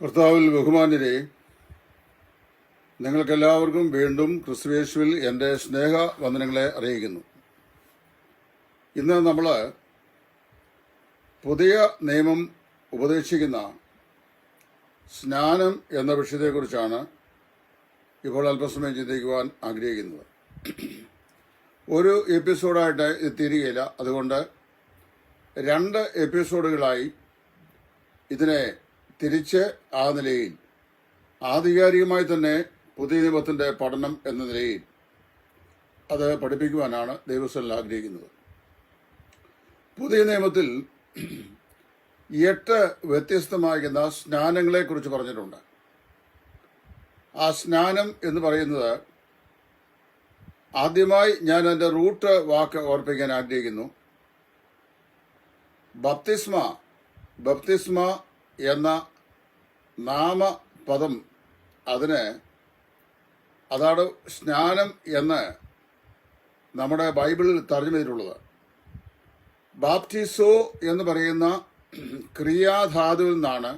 കർത്താവിൽ ബഹുമാന്യരെ നിങ്ങൾക്കെല്ലാവർക്കും വീണ്ടും ക്രിസ്തുവേശുവിൽ എന്റെ സ്നേഹ വന്ദനങ്ങളെ അറിയിക്കുന്നു. ഇന്ന് നമ്മൾ പുതിയ നിയമം ഉപദേശിക്കുന്ന സ്നാനം എന്ന വിഷയത്തെക്കുറിച്ചാണ് ഇപ്പോൾ അല്പസമയം ചിന്തിക്കുവാൻ ആഗ്രഹിക്കുന്നത്. ഒരു എപ്പിസോഡായിട്ട് ഇത് തീരുകയില്ല അതുകൊണ്ട് രണ്ട് എപ്പിസോഡുകളായി ഇതിനെ തിരിച്ച് ആ നിലയിൽ. ആധികാരികമായി തന്നെ പുതിയ നിയമത്തിന്റെ പഠനം എന്ന നിലയിൽ അത് പഠിപ്പിക്കുവാനാണ് ദൈവസ്ഥലിൽ ആഗ്രഹിക്കുന്നത്. പുതിയ നിയമത്തിൽ എട്ട് വ്യത്യസ്തമായിരിക്കുന്ന സ്നാനങ്ങളെ കുറിച്ച് പറഞ്ഞിട്ടുണ്ട്. ആ സ്നാനം എന്ന് പറയുന്നത് ആദ്യമായി ഞാൻ എന്റെ റൂട്ട് വാക്ക് ഓർപ്പിക്കാൻ ആഗ്രഹിക്കുന്നു. ബപ്തിസ്മ ബപ്തിസ്മ എന്ന നാമപദം അതിന് അതാണ് സ്നാനം എന്ന് നമ്മുടെ ബൈബിളിൽ തർജമ ചെയ്തിട്ടുള്ളത്. ബാപ്റ്റിസോ എന്ന് പറയുന്ന ക്രിയാധാതുവിൽ നിന്നാണ്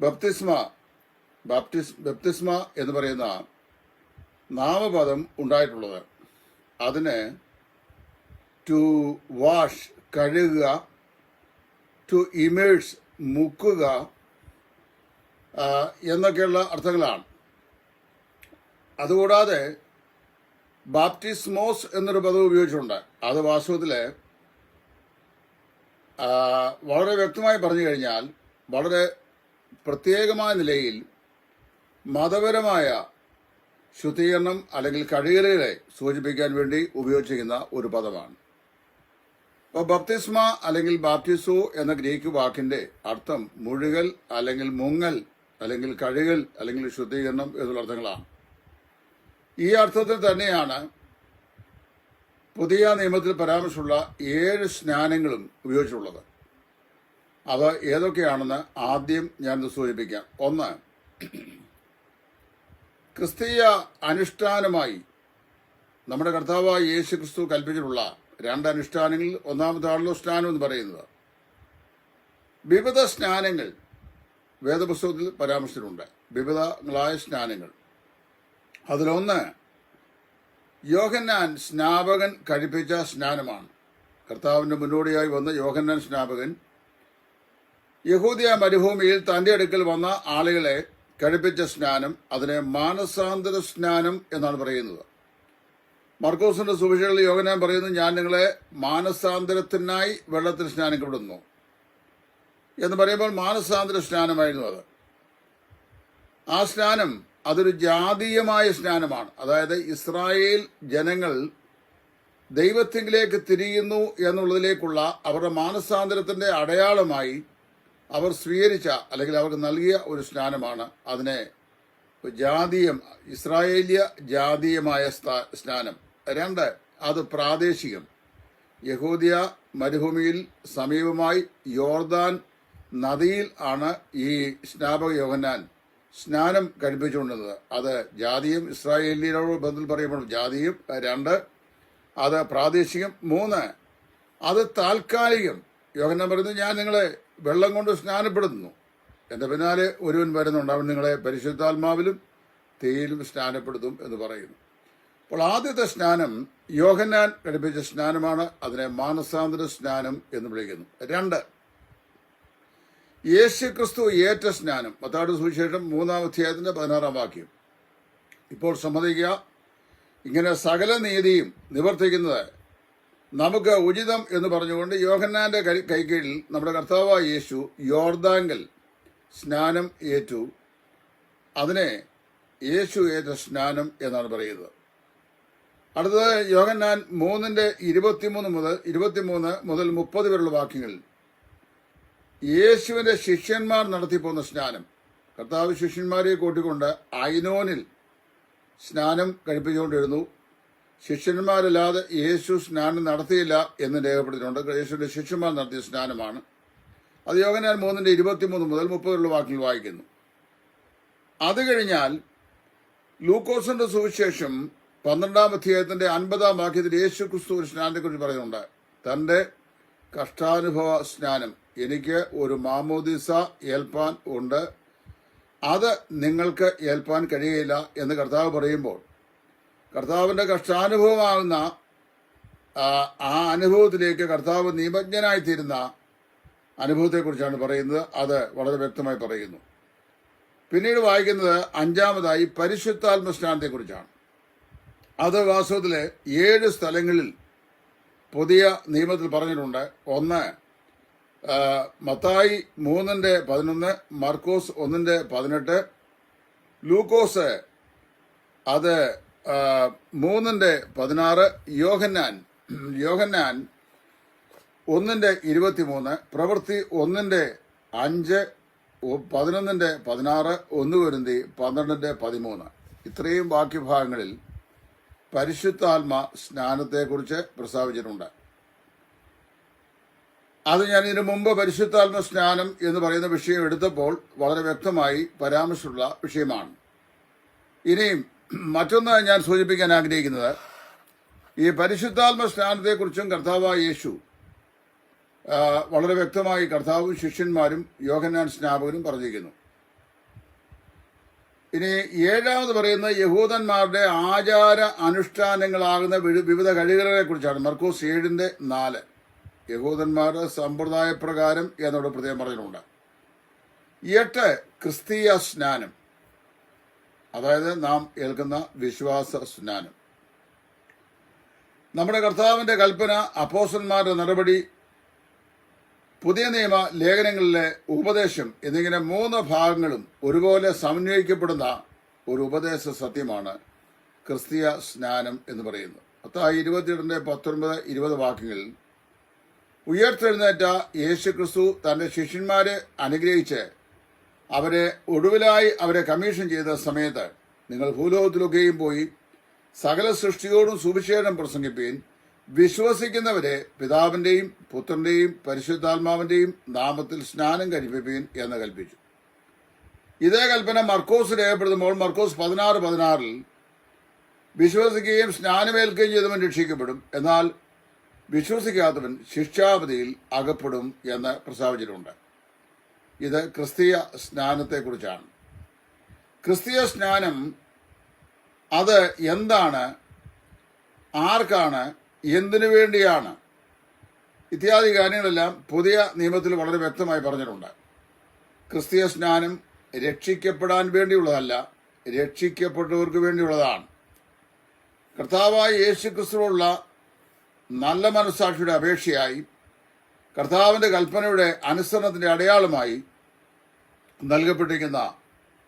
ബപ്തിസ്മ ബാപ്റ്റിസ് ബപ്തിസ്മ എന്ന് പറയുന്ന നാമപദം ഉണ്ടായിട്ടുള്ളത്. അതിന് ടു വാഷ് കഴുകുക ടു ഇമേഴ്സ് മുക്കുക എന്നൊക്കെയുള്ള അർത്ഥങ്ങളാണ്. അതുകൂടാതെ ബാപ്റ്റിസ്മോസ് എന്നൊരു പദം ഉപയോഗിച്ചിട്ടുണ്ട്. അത് വാസ്തവത്തിൽ വളരെ വ്യക്തമായി പറഞ്ഞു കഴിഞ്ഞാൽ വളരെ പ്രത്യേകമായ നിലയിൽ മതപരമായ ശുദ്ധീകരണം അല്ലെങ്കിൽ കഴുകലുകളെ സൂചിപ്പിക്കാൻ വേണ്ടി ഉപയോഗിച്ചിരിക്കുന്ന ഒരു പദമാണ്. അപ്പോൾ ബപ്തിസ്മ അല്ലെങ്കിൽ ബാപ്റ്റിസോ എന്ന ഗ്രീക്ക് വാക്കിന്റെ അർത്ഥം മുഴുകൽ അല്ലെങ്കിൽ മുങ്ങൽ അല്ലെങ്കിൽ കഴുകൽ അല്ലെങ്കിൽ ശുദ്ധീകരണം എന്നുള്ള അർത്ഥങ്ങളാണ്. ഈ അർത്ഥത്തിൽ തന്നെയാണ് പുതിയ നിയമത്തിൽ പരാമർശമുള്ള ഏഴ് സ്നാനങ്ങളും ഉപയോഗിച്ചിട്ടുള്ളത്. അവ ഏതൊക്കെയാണെന്ന് ആദ്യം ഞാൻ സൂചിപ്പിക്കാം. ഒന്ന് ക്രിസ്തീയ അനുഷ്ഠാനമായി നമ്മുടെ കർത്താവായ യേശു ക്രിസ്തു കൽപ്പിച്ചിട്ടുള്ള രണ്ട് അനുഷ്ഠാനങ്ങളിൽ ഒന്നാമതാണല്ലോ സ്നാനം എന്ന് പറയുന്നത്. വിവിധ സ്നാനങ്ങൾ വേദപുസ്തകത്തിൽ പരാമർശിച്ചിട്ടുണ്ട്. വിവിധങ്ങളായ സ്നാനങ്ങൾ. അതിലൊന്ന് യോഹന്നാൻ സ്നാപകൻ കഴിപ്പിച്ച സ്നാനമാണ്. കർത്താവിന്റെ മുന്നോടിയായി വന്ന യോഹന്നാൻ സ്നാപകൻ യഹൂദിയ മരുഭൂമിയിൽ തന്റെ അടുക്കൽ വന്ന ആളുകളെ കഴിപ്പിച്ച സ്നാനം അതിനെ മാനസാന്തര സ്നാനം എന്നാണ് പറയുന്നത്. മർക്കോസിന്റെ സുവിശേഷത്തിൽ യോഗനാൻ പറയുന്നു ഞാൻ നിങ്ങളെ മാനസാന്തരത്തിനായി വെള്ളത്തിൽ സ്നാനം വിടുന്നു എന്ന് പറയുമ്പോൾ മാനസാന്തര സ്നാനമായിരുന്നു അത്. ആ സ്നാനം അതൊരു ജാതീയമായ സ്നാനമാണ്. അതായത് ഇസ്രായേൽ ജനങ്ങൾ ദൈവത്തിങ്കിലേക്ക് തിരിയുന്നു എന്നുള്ളതിലേക്കുള്ള അവരുടെ മാനസാന്തരത്തിന്റെ അടയാളമായി അവർ സ്വീകരിച്ച അല്ലെങ്കിൽ അവർക്ക് നൽകിയ ഒരു സ്നാനമാണ് അതിനെ ജാതീയം ഇസ്രായേലിയ ജാതീയമായ സ്നാനം. രണ്ട് അത് പ്രാദേശികം. യഹൂദിയ മരുഭൂമിയിൽ സമീപമായി യോർദാൻ നദിയിൽ ആണ് ഈ സ്നാപക യോഹന്നാൻ സ്നാനം കഴിപ്പിച്ചുകൊണ്ടിരുന്നത്. അത് ജാതിയും ഇസ്രായേലിനോട് ബന്ധത്തിൽ പറയുമ്പോൾ ജാതിയും രണ്ട് അത് പ്രാദേശികം മൂന്ന്. അത് താൽക്കാലികം. യോഹന്നാൻ പറയുന്നത് ഞാൻ നിങ്ങളെ വെള്ളം കൊണ്ട് സ്നാനപ്പെടുത്തുന്നു. എന്റെ പിന്നാലെ ഒരുവൻ വരുന്നുണ്ട്. അവൻ നിങ്ങളെ പരിശുദ്ധാത്മാവിലും തീയിലും സ്നാനപ്പെടുത്തും എന്ന് പറയുന്നു. അപ്പോൾ ആദ്യത്തെ സ്നാനം യോഹന്നാൻ ഘടിപ്പിച്ച സ്നാനമാണ്. അതിനെ മാനസാന്തര സ്നാനം എന്ന് വിളിക്കുന്നു. രണ്ട് യേശു ക്രിസ്തു ഏറ്റ സ്നാനം. മത്താട് സുവിശേഷം മൂന്നാം അധ്യായത്തിന്റെ പതിനാറാം വാക്യം. ഇപ്പോൾ സമ്മതിക്കുക. ഇങ്ങനെ സകല നീതിയും നിവർത്തിക്കുന്നത് നമുക്ക് ഉചിതം എന്ന് പറഞ്ഞുകൊണ്ട് യോഹന്നാന്റെ കൈ കൈക്കീഴിൽ നമ്മുടെ കർത്താവായ യേശു യോർദാങ്കൽ സ്നാനം ഏറ്റു. അതിനെ യേശു ഏറ്റ സ്നാനം എന്നാണ് പറയുന്നത്. അടുത്തത് യോഹന്നാൻ മൂന്നിന്റെ ഇരുപത്തിമൂന്ന് മുതൽ ഇരുപത്തിമൂന്ന് മുതൽ മുപ്പത് വരെയുള്ള വാക്യങ്ങളിൽ യേശുവിന്റെ ശിഷ്യന്മാർ നടത്തിപ്പോന്ന സ്നാനം. കർത്താവ് ശിഷ്യന്മാരെ കൂട്ടിക്കൊണ്ട് ഐനോനിൽ സ്നാനം കഴിപ്പിച്ചുകൊണ്ടിരുന്നു. ശിഷ്യന്മാരല്ലാതെ യേശു സ്നാനം നടത്തിയില്ല എന്ന് രേഖപ്പെടുത്തിയിട്ടുണ്ട്. യേശുവിന്റെ ശിഷ്യന്മാർ നടത്തിയ സ്നാനമാണ്. അത് യോഗനാൻ മൂന്നിന്റെ ഇരുപത്തിമൂന്ന് മുതൽ മുപ്പതിലുള്ള വാക്കിൽ വായിക്കുന്നു. അത് കഴിഞ്ഞാൽ ലൂക്കോസിന്റെ സുവിശേഷം പന്ത്രണ്ടാം അധ്യായത്തിന്റെ അൻപതാം വാക്യത്തിൽ യേശു ക്രിസ്തു ഒരു സ്നാനത്തെക്കുറിച്ച് പറയുന്നുണ്ട്. തന്റെ കഷ്ടാനുഭവ സ്നാനം. എനിക്ക് ഒരു മാമോദിസ ഏൽപ്പാൻ ഉണ്ട്. അത് നിങ്ങൾക്ക് ഏൽപ്പാൻ കഴിയില്ല എന്ന് കർത്താവ് പറയുമ്പോൾ കർത്താവിന്റെ കഷ്ടാനുഭവമാകുന്ന ആ, അനുഭവത്തിലേക്ക് കർത്താവ് നിയമജ്ഞനായിത്തീരുന്ന അനുഭവത്തെക്കുറിച്ചാണ് പറയുന്നത്. അത് വളരെ വ്യക്തമായി പറയുന്നു. പിന്നീട് വായിക്കുന്നത് അഞ്ചാമതായി പരിശുദ്ധാത്മ സ്നാനത്തെക്കുറിച്ചാണ് അത് വാസ്തവത്തിൽ ഏഴ് സ്ഥലങ്ങളിൽ പുതിയ നിയമത്തിൽ പറഞ്ഞിട്ടുണ്ട്. ഒന്ന് മത്തായി മൂന്നിന്റെ പതിനൊന്ന് മർക്കോസ് ഒന്നിന്റെ പതിനെട്ട് ലൂക്കോസ് അത് മൂന്നിന്റെ പതിനാറ് യോഹന്നാൻ യോഹന്നാൻ ഒന്നിന്റെ ഇരുപത്തിമൂന്ന് പ്രവൃത്തി ഒന്നിന്റെ അഞ്ച് പതിനൊന്നിന്റെ പതിനാറ് ഒന്ന് പൊരുന്തി പന്ത്രണ്ടിന്റെ പതിമൂന്ന്. ഇത്രയും ബാക്കി ഭാഗങ്ങളിൽ പരിശുദ്ധാത്മ സ്നാനത്തെക്കുറിച്ച് പ്രസ്താവിച്ചിട്ടുണ്ട്. അത് ഞാൻ ഇതിനു മുമ്പ് പരിശുദ്ധാത്മ സ്നാനം എന്ന് പറയുന്ന വിഷയം എടുത്തപ്പോൾ വളരെ വ്യക്തമായി പരാമർശമുള്ള വിഷയമാണ്. ഇനിയും മറ്റൊന്ന് ഞാൻ സൂചിപ്പിക്കാൻ ആഗ്രഹിക്കുന്നത് ഈ പരിശുദ്ധാത്മ സ്നാനത്തെക്കുറിച്ചും കർത്താവായ യേശു വളരെ വ്യക്തമായി കർത്താവും ശിഷ്യന്മാരും യോഹന്നാൻ സ്നാപകനും പറഞ്ഞിരിക്കുന്നു. ഇനി ഏഴാമത് പറയുന്ന യഹൂദന്മാരുടെ ആചാര അനുഷ്ഠാനങ്ങളാകുന്ന വിവിധ കഴിവുകളെ കുറിച്ചാണ് മർക്കോസ് ഏഴിന്റെ നാല്. യഹൂദന്മാരുടെ സമ്പ്രദായ പ്രകാരം എന്നോട് പ്രത്യേകം പറഞ്ഞിട്ടുണ്ട്. എട്ട് ക്രിസ്തീയ സ്നാനം. അതായത് നാം ഏൽക്കുന്ന വിശ്വാസ സ്നാനം. നമ്മുടെ കർത്താവിന്റെ കൽപ്പന അപ്പോസന്മാരുടെ നടപടി പുതിയ നിയമ ലേഖനങ്ങളിലെ ഉപദേശം എന്നിങ്ങനെ മൂന്ന് ഭാഗങ്ങളും ഒരുപോലെ സമന്വയിക്കപ്പെടുന്ന ഒരു ഉപദേശ സത്യമാണ് ക്രിസ്തീയ സ്നാനം എന്ന് പറയുന്നത്. അത്ത ഇരുപത്തിയെട്ടിന്റെ പത്തൊൻപത് ഇരുപത് വാക്യങ്ങളിൽ ഉയർത്തെഴുന്നേറ്റ യേശു ക്രിസ്തു തന്റെ ശിഷ്യന്മാരെ അനുഗ്രഹിച്ച് അവരെ ഒടുവിലായി അവരെ കമ്മീഷൻ ചെയ്ത സമയത്ത് നിങ്ങൾ ഭൂലോകത്തിലൊക്കെയും പോയി സകല സൃഷ്ടിയോടും സുവിശേഷം പ്രസംഗിപ്പീൻ വിശ്വസിക്കുന്നവരെ പിതാവിന്റെയും പുത്രന്റെയും പരിശുദ്ധാത്മാവിന്റെയും നാമത്തിൽ സ്നാനം കഴിപ്പിപ്പീൻ എന്ന് കൽപ്പിച്ചു. ഇതേ കൽപ്പന മർക്കോസ് രേഖപ്പെടുത്തുമ്പോൾ മർക്കോസ് പതിനാറ് പതിനാറിൽ വിശ്വസിക്കുകയും സ്നാനമേൽക്കുകയും ചെയ്തവൻ രക്ഷിക്കപ്പെടും. എന്നാൽ വിശ്വസിക്കാത്തവൻ ശിക്ഷാപതിയിൽ അകപ്പെടും എന്ന് പ്രസ്താവിച്ചിട്ടുണ്ട് ഇത് ക്രിസ്തീയ സ്നാനത്തെക്കുറിച്ചാണ്. ക്രിസ്തീയ സ്നാനം അത് എന്താണ്? ആർക്കാണ്? എന്തിനു വേണ്ടിയാണ്? ഇത്യാദി കാര്യങ്ങളെല്ലാം പുതിയ നിയമത്തിൽ വളരെ വ്യക്തമായി പറഞ്ഞിട്ടുണ്ട്. ക്രിസ്തീയ സ്നാനം രക്ഷിക്കപ്പെടാൻ വേണ്ടിയുള്ളതല്ല രക്ഷിക്കപ്പെട്ടവർക്ക് വേണ്ടിയുള്ളതാണ്. കർത്താവായ യേശു ക്രിസ്തുവുള്ള നല്ല മനസ്സാക്ഷിയുടെ അപേക്ഷയായി കർത്താവിന്റെ കൽപ്പനയുടെ അനുസരണത്തിന്റെ അടയാളമായി നൽകപ്പെട്ടിരിക്കുന്ന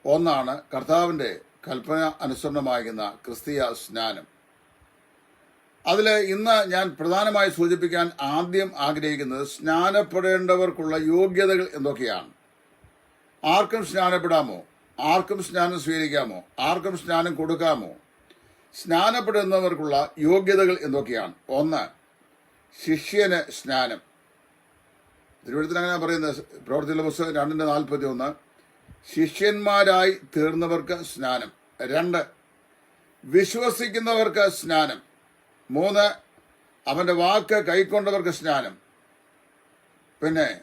ഒന്നാണ് കർത്താവിന്റെ കൽപ്പന അനുസരണമാകുന്ന ക്രിസ്തീയ സ്നാനം. അതിൽ ഇന്ന് ഞാൻ പ്രധാനമായി സൂചിപ്പിക്കാൻ ആദ്യം ആഗ്രഹിക്കുന്നത് സ്നാനപ്പെടേണ്ടവർക്കുള്ള യോഗ്യതകൾ എന്തൊക്കെയാണ്? ആർക്കും സ്നാനപ്പെടാമോ? ആർക്കും സ്നാനം സ്വീകരിക്കാമോ? ആർക്കും സ്നാനം കൊടുക്കാമോ? സ്നാനപ്പെടുന്നവർക്കുള്ള യോഗ്യതകൾ എന്തൊക്കെയാണ്? ഒന്ന് ശിഷ്യന് സ്നാനം. തിരുവനന്തപുരത്തിന് അങ്ങനെ പറയുന്നത്. പ്രവർത്തിയുള്ള പുസ്തകം രണ്ടിന്റെ നാൽപ്പത്തി ഒന്ന് ശിഷ്യന്മാരായി തീർന്നവർക്ക് സ്നാനം. രണ്ട് വിശ്വസിക്കുന്നവർക്ക് സ്നാനം. മൂന്ന് അവന്റെ വാക്ക് കൈക്കൊണ്ടവർക്ക് സ്നാനം. പിന്നെ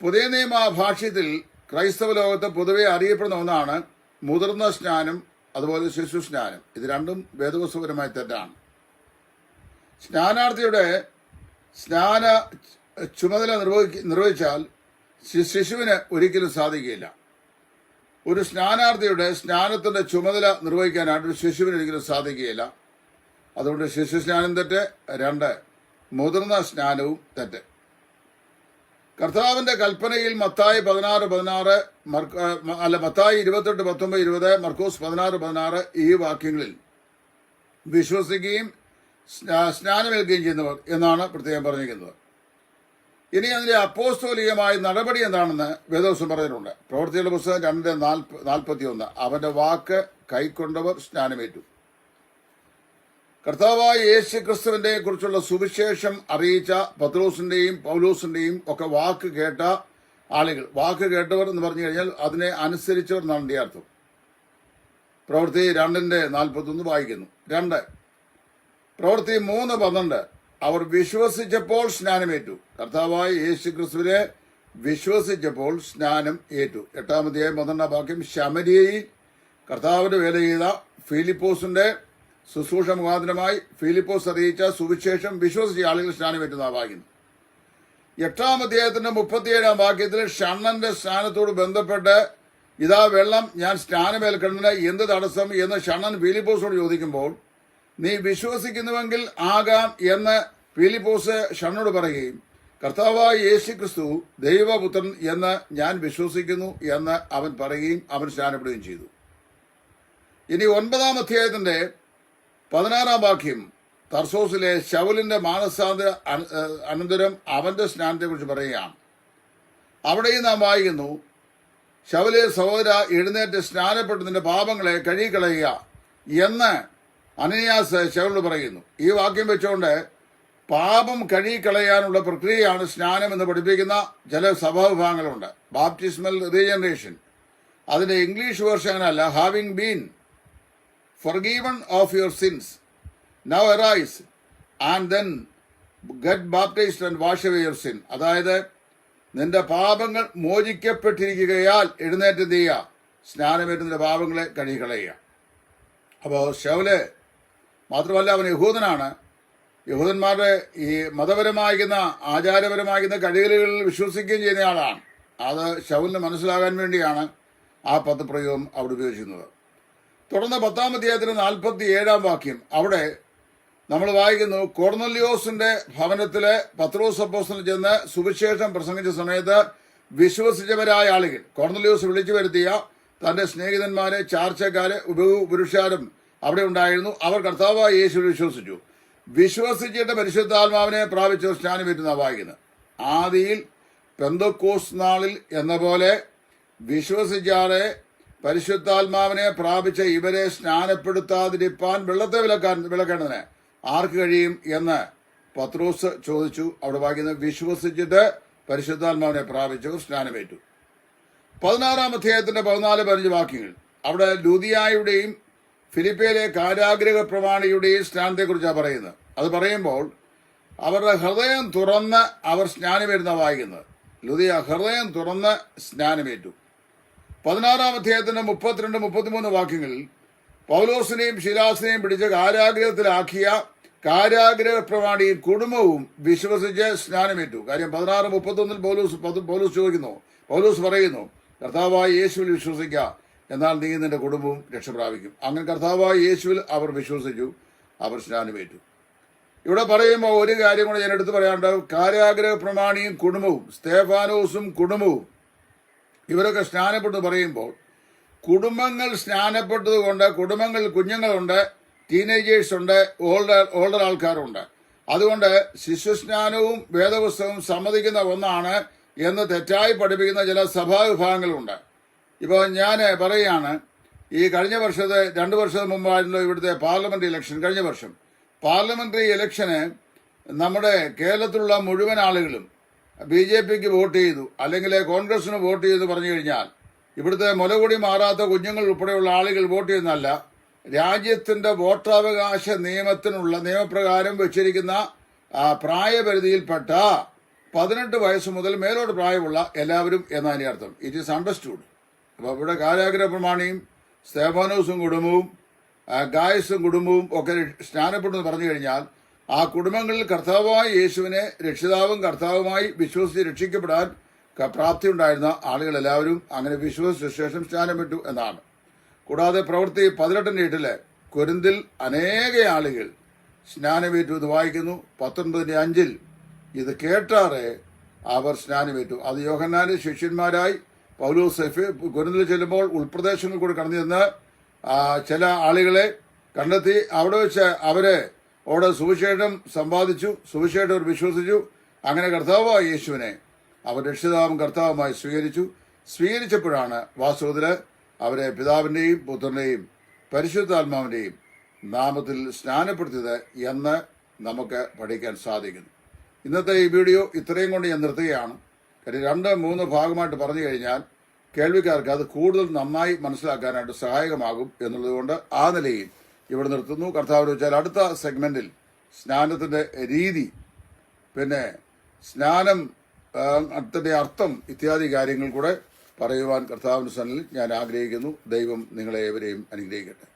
പുതിയ നിയമ ഭാഷ്യത്തിൽ ക്രൈസ്തവ ലോകത്ത് പൊതുവെ അറിയപ്പെടുന്ന ഒന്നാണ് മുതിർന്ന സ്നാനം അതുപോലെ ശിശു സ്നാനം ഇത് രണ്ടും വേദവസ്തുപരമായി തെറ്റാണ്. സ്നാനാർത്ഥിയുടെ സ്നാന ചുമതല നിർവഹിച്ചാൽ ശിശുവിന് ഒരിക്കലും സാധിക്കില്ല ഒരു സ്നാനാർത്ഥിയുടെ സ്നാനത്തിന്റെ ചുമതല നിർവഹിക്കാനായിട്ട് ശിശുവിന് ഒരിക്കലും സാധിക്കുകയില്ല. അതുകൊണ്ട് ശിശു സ്നാനം തെറ്റ് രണ്ട് മുതിർന്ന സ്നാനവും തെറ്റ്. കർത്താവിന്റെ കൽപ്പനയിൽ മത്തായി പതിനാറ് പതിനാറ് അല്ല മത്തായി ഇരുപത്തെട്ട് പത്തൊമ്പത് ഇരുപത് മർക്കോസ് പതിനാറ് പതിനാറ് ഈ വാക്യങ്ങളിൽ വിശ്വസിക്കുകയും സ്നാ- സ്നാനമേൽക്കുകയും ചെയ്യുന്നവർ എന്നാണ് പ്രത്യേകം പറഞ്ഞിരിക്കുന്നത്. ഇനി അതിന്റെ അപ്പോസ്തോലികമായ നടപടി എന്താണെന്ന് വേദോസം പറഞ്ഞിട്ടുണ്ട്. പ്രവൃത്തിയുടെ പുസ്തകം രണ്ട് നാൽപ്പത്തി ഒന്ന് അവന്റെ വാക്ക് കൈക്കൊണ്ടവർ സ്നാനമേറ്റു. കർത്താവായ യേശു ക്രിസ്തുവിന്റെ കുറിച്ചുള്ള സുവിശേഷം അറിയിച്ച പത്രോസിന്റെയും പൗലോസിന്റെയും ഒക്കെ വാക്ക് കേട്ട ആളുകൾ. വാക്ക് കേട്ടവർ എന്ന് പറഞ്ഞു കഴിഞ്ഞാൽ അതിനെ അനുസരിച്ചവർ നന്ദി അർത്ഥം. പ്രവൃത്തി രണ്ടിന്റെ നാൽപ്പത്തൊന്ന് വായിക്കുന്നു. രണ്ട്. പ്രവൃത്തി മൂന്ന് പന്ത്രണ്ട്. അവർ വിശ്വസിച്ചപ്പോൾ സ്നാനമേറ്റു. കർത്താവായ യേശു ക്രിസ്തുവിനെ വിശ്വസിച്ചപ്പോൾ സ്നാനം ഏറ്റു. എട്ടാമധ്യായം പന്ത്രണ്ടാം വാക്യം ശമരിയയിൽ കർത്താവിന്റെ വേല ചെയ്ത ഫിലിപ്പോസിന്റെ ശുശ്രൂഷ മുഖാന്തരമായി ഫിലിപ്പോസ് അറിയിച്ച സുവിശേഷം വിശ്വസിച്ച ആളുകൾ സ്നാനമേറ്റുന്ന വായിക്കുന്നു എട്ടാം അധ്യായത്തിന്റെ മുപ്പത്തിയേഴാം വാക്യത്തിൽ ഷണ്ണന്റെ സ്നാനത്തോട് ബന്ധപ്പെട്ട് ഇതാ വെള്ളം ഞാൻ സ്നാനമേൽക്കുന്നതിന് എന്ത് തടസ്സം? എന്ന് ഷണ്ണൻ ഫിലിപ്പോസോട് ചോദിക്കുമ്പോൾ നീ വിശ്വസിക്കുന്നുവെങ്കിൽ ആകാം എന്ന് ഫിലിപ്പോസ് ഷണ്ണോട് പറയുകയും കർത്താവായ യേശു ക്രിസ്തു ദൈവപുത്രൻ എന്ന് ഞാൻ വിശ്വസിക്കുന്നു എന്ന് അവൻ പറയുകയും അവൻ സ്നാനപ്പെടുകയും ചെയ്തു. ഇനി ഒൻപതാം അധ്യായത്തിന്റെ പതിനാറാം വാക്യം. തർസോസിലെ ശൗലിന്റെ മാനസാന്തര അനന്തരം അവന്റെ സ്നാനത്തെക്കുറിച്ച് പറയുകയാണ് അവിടെയും നാം വായിക്കുന്നു ശൗലെ സഹോദര എഴുന്നേറ്റ് സ്നാനപ്പെട്ട് നിന്റെ പാപങ്ങളെ കഴുകിക്കളയുക എന്ന് അനന്യാസ് ശവലിനോട് പറയുന്നു. ഈ വാക്യം വെച്ചുകൊണ്ട് പാപം കഴുകിക്കളയാനുള്ള പ്രക്രിയയാണ് സ്നാനം എന്ന് പഠിപ്പിക്കുന്ന ചില സഭാവിഭാഗങ്ങളുണ്ട്. ബാപ്റ്റിസ്മൽ റീജനറേഷൻ അതിന്റെ ഇംഗ്ലീഷ് വേർഷൻ അല്ല having been forgiven of your sins. Now arise and then get baptized and wash away your sin. അതായത് നിന്റെ പാപങ്ങൾ മോചിക്കപ്പെട്ടിരിക്കുകയാൽ എഴുന്നേറ്റ് ചെയ്യുക? സ്നാനമേറ്റ് നിന്റെ പാപങ്ങളെ കഴുകിക്കളയുക. അപ്പോൾ ഷവൽ മാത്രമല്ല അവൻ യഹൂദനാണ്. യഹൂദന്മാരുടെ ഈ മതപരമായിരിക്കുന്ന ആചാരപരമായിരിക്കുന്ന കഴിവുകളിൽ വിശ്വസിക്കുകയും ചെയ്യുന്ന ആളാണ്. അത് ഷവലിന് മനസ്സിലാകാൻ വേണ്ടിയാണ് ആ പദപ്രയോഗം അവിടെ ഉപയോഗിച്ചിരുന്നത്. തുടർന്ന് പത്താം അധ്യായത്തിന് നാൽപ്പത്തി ഏഴാം വാക്യം. അവിടെ നമ്മൾ വായിക്കുന്നു കോർണലിയോസിന്റെ ഭവനത്തിലെ പത്രോസ് അപ്പോസ്തലൻ ചെന്ന് സുവിശേഷം പ്രസംഗിച്ച സമയത്ത് വിശ്വസിച്ചവരായ ആളുകൾ കോർണലിയോസ് വിളിച്ചു വരുത്തിയ തന്റെ സ്നേഹിതന്മാരെ ചാർച്ചക്കാരെ പുരുഷാരും അവിടെ ഉണ്ടായിരുന്നു. അവർ കർത്താവായ യേശു വിശ്വസിച്ചു. വിശ്വസിച്ചിട്ട് പരിശുദ്ധാത്മാവിനെ പ്രാപിച്ചു സ്നാനമേറ്റുന്ന വായിക്കുന്നത് ആദിയിൽ പെന്തക്കോസ് നാളിൽ എന്ന പോലെ വിശ്വസിച്ചാറെ പരിശുദ്ധാത്മാവിനെ പ്രാപിച്ച ഇവരെ സ്നാനപ്പെടുത്താതിരിപ്പാൻ വെള്ളത്തെ വിലക്കാൻ വിലക്കേണ്ടതിന് ആർക്ക് കഴിയും എന്ന് പത്രോസ് ചോദിച്ചു. അവിടെ വായിക്കുന്നത് വിശ്വസിച്ചിട്ട് പരിശുദ്ധാത്മാവിനെ പ്രാപിച്ചു. സ്നാനമേറ്റു. പതിനാറാം അധ്യായത്തിന്റെ പതിനാല് പതിനഞ്ച് വാക്യങ്ങൾ. അവിടെ ലുതിയായുടെയും ഫിലിപ്പയിലെ കാരാഗ്രഹ പ്രമാണിയുടെയും സ്നാനത്തെക്കുറിച്ചാണ് പറയുന്നത്. അത് പറയുമ്പോൾ അവരുടെ ഹൃദയം തുറന്ന് അവർ സ്നാനമേറ്റുന്ന വായിക്കുന്നത്. ലുതിയ ഹൃദയം തുറന്ന് സ്നാനമേറ്റു. പതിനാറാം അധ്യായത്തിന്റെ മുപ്പത്തിരണ്ട് മുപ്പത്തിമൂന്ന് വാക്യങ്ങളിൽ പൗലോസിനെയും ശിലാസിനെയും പിടിച്ച് കാരാഗ്രഹത്തിലാക്കിയ കാരാഗ്രഹ പ്രമാണിയും കുടുംബവും വിശ്വസിച്ച് സ്നാനമേറ്റു. കാര്യം പതിനാറ് മുപ്പത്തൊന്നിൽ പൗലൂസ് പൗലൂസ് ചോദിക്കുന്നു. പൗലൂസ് പറയുന്നു കർത്താവായ യേശുവിൽ വിശ്വസിക്കുക എന്നാൽ നീ നിന്റെ കുടുംബവും രക്ഷപ്രാപിക്കും അങ്ങനെ കർത്താവായ യേശുവിൽ അവർ വിശ്വസിച്ചു അവർ സ്നാനമേറ്റു. ഇവിടെ പറയുമ്പോൾ ഒരു കാര്യം കൂടെ ഞാൻ എടുത്തു പറയാണ്ട് കാരാഗ്രഹ പ്രമാണിയും കുടുംബവും സ്തേഫാനോസും കുടുംബവും ഇവരൊക്കെ സ്നാനപ്പെട്ടു പറയുമ്പോൾ കുടുംബങ്ങൾ സ്നാനപ്പെട്ടതുകൊണ്ട് കുടുംബങ്ങളിൽ കുഞ്ഞുങ്ങളുണ്ട് ടീനേജേഴ്സ് ഉണ്ട് ഓൾഡർ ഓൾഡർ ആൾക്കാരുണ്ട്. അതുകൊണ്ട് ശിശുസ്നാനവും വേദപുസ്തകവും സമ്മതിക്കുന്ന ഒന്നാണ് എന്ന് തെറ്റായി പഠിപ്പിക്കുന്ന ചില സഭാവിഭാഗങ്ങളുണ്ട്. ഇപ്പോൾ ഞാൻ പറയുകയാണ് ഈ കഴിഞ്ഞ വർഷത്തെ രണ്ട് വർഷം മുമ്പായിരുന്നു ഇവിടുത്തെ പാർലമെന്ററി ഇലക്ഷൻ കഴിഞ്ഞ വർഷം. പാർലമെന്ററി ഇലക്ഷന് നമ്മുടെ കേരളത്തിലുള്ള മുഴുവൻ ആളുകളും ബി ജെ പിക്ക് വോട്ട് ചെയ്തു അല്ലെങ്കിൽ കോൺഗ്രസിന് വോട്ട് ചെയ്തു പറഞ്ഞു കഴിഞ്ഞാൽ ഇവിടുത്തെ മുലകൂടി മാറാത്ത കുഞ്ഞുങ്ങൾ ഉൾപ്പെടെയുള്ള ആളുകൾ വോട്ട് ചെയ്യുന്നതല്ല രാജ്യത്തിന്റെ വോട്ടവകാശ നിയമത്തിനുള്ള നിയമപ്രകാരം വെച്ചിരിക്കുന്ന പ്രായപരിധിയിൽപ്പെട്ട പതിനെട്ട് വയസ്സ് മുതൽ മേലോട്ട് പ്രായമുള്ള എല്ലാവരും എന്നതിന്റെ അർത്ഥം. ഇറ്റ് ഈസ് അണ്ടർസ്റ്റുഡ് അപ്പോൾ ഇവിടെ കാരാഗ്രഹ പ്രമാണിയും സ്തേഫാനോസും കുടുംബവും ഗായസും കുടുംബവും ഒക്കെ സ്നാനപ്പെട്ടെന്ന് പറഞ്ഞു കഴിഞ്ഞാൽ ആ കുടുംബങ്ങളിൽ കർത്താവായ യേശുവിനെ രക്ഷിതാവും കർത്താവുമായി വിശ്വസിച്ച് രക്ഷിക്കപ്പെടാൻ പ്രാപ്തി പ്രാപ്തിയുണ്ടായിരുന്ന ആളുകൾ എല്ലാവരും അങ്ങനെ വിശ്വസിച്ച ശേഷം സ്നാനപ്പെട്ടു എന്നാണ്. കൂടാതെ പ്രവൃത്തി പതിനെട്ടിന്റെ എട്ടിൽ കൊരിന്തിൽ അനേക ആളുകൾ സ്നാനമേറ്റു എന്ന് വായിക്കുന്നു. പത്തൊൻപതിന്റെ അഞ്ചിൽ ഇത് കേട്ടാറെ അവർ സ്നാനമേറ്റു. അത് യോഹന്നാന്റെ ശിഷ്യന്മാരായി പൗലോസ് സെഫ് കൊരിന്തിൽ ചെല്ലുമ്പോൾ ഉൾപ്രദേശങ്ങളിൽ കൂടി കടന്നു ചെന്ന് ചില ആളുകളെ കണ്ടെത്തി അവിടെ വെച്ച് അവരെ അവിടെ സുവിശേഷം സമ്പാദിച്ചു സുവിശേഷം അവർ വിശ്വസിച്ചു. അങ്ങനെ കർത്താവായ യേശുവിനെ അവർ രക്ഷിതാവും കർത്താവുമായി സ്വീകരിച്ചു. സ്വീകരിച്ചപ്പോഴാണ് വാസ്തവത്തിൽ അവരെ പിതാവിന്റെയും പുത്രന്റെയും പരിശുദ്ധാത്മാവിന്റെയും നാമത്തിൽ സ്നാനപ്പെടുത്തിയത് എന്ന് നമുക്ക് പഠിക്കാൻ സാധിക്കുന്നു. ഇന്നത്തെ ഈ വീഡിയോ ഇത്രയും കൊണ്ട് ഞാൻ നിർത്തുകയാണ്. കാര്യം രണ്ട് മൂന്ന് ഭാഗമായിട്ട് പറഞ്ഞു കഴിഞ്ഞാൽ കേൾവിക്കാർക്ക് അത് കൂടുതൽ നന്നായി മനസ്സിലാക്കാനായിട്ട് സഹായകമാകും എന്നുള്ളതുകൊണ്ട് ആ നിലയിൽ ഇവിടെ നിർത്തുന്നു. കർത്താവ് വെച്ചാൽ അടുത്ത സെഗ്മെന്റിൽ സ്നാനത്തിന്റെ രീതി പിന്നെ സ്നാനം അടുത്തിന്റെ അർത്ഥം ഇത്യാദി കാര്യങ്ങൾ കൂടെ പറയുവാൻ കർത്താവിന്റെ സന്നിൽ ഞാൻ ആഗ്രഹിക്കുന്നു. ദൈവം നിങ്ങളെ ഏവരെയും അനുഗ്രഹിക്കട്ടെ.